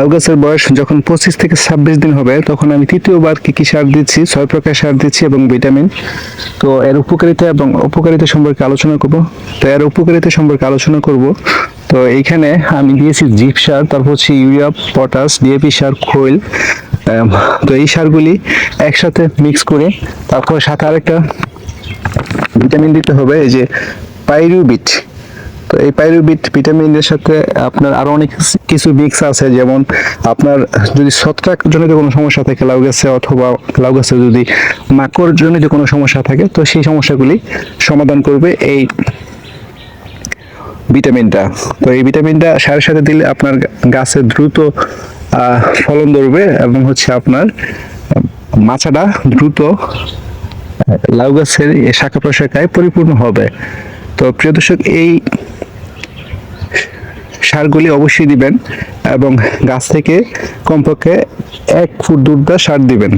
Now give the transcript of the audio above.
লাউ গাছের বয়স যখন পঁচিশ থেকে ছাব্বিশ দিন হবে, তখন আমি তৃতীয়বার কি কি সার দিচ্ছি, ছয় প্রকার সার দিচ্ছি এবং ভিটামিন। তো এর উপকারিতা এবং অপকারিতা সম্পর্কে আলোচনা করব। তো এর উপকারিতা সম্পর্কে আলোচনা করব। তো এইখানে আমি দিয়েছি জিপ সার, তারপর হচ্ছে ইউরিয়া, পটাশ, ডিএপি সার, খৈল। তো এই সারগুলি একসাথে মিক্স করে তারপর সাথে আরেকটা ভিটামিন দিতে হবে, এই যে পাইরুবিট। এই পাইরুবিট ভিটামিনের সাথে আপনার আরও অনেক কিছু মিক্স আছে, যেমন আপনার যদি ছত্রাক জনিত কোনো সমস্যা থাকে, লাউ গাছে অথবা লাউ গাছে যদি মাকড় জনিত কোনো সমস্যা থাকে, তো সেই সমস্যাগুলি সমাধান করবে এই ভিটামিনটা। তো এই ভিটামিনটা সারের সাথে দিলে আপনার গাছে দ্রুত ফলন ধরবে এবং হচ্ছে আপনার মাছাটা দ্রুত লাউ গাছের শাখা প্রশাখায় পরিপূর্ণ হবে। তো প্রিয় দর্শক, এই সারগুলি অবশ্যই দিবেন এবং গাছ থেকে কমপক্ষে এক ফুট দূরটা সার দিবেন।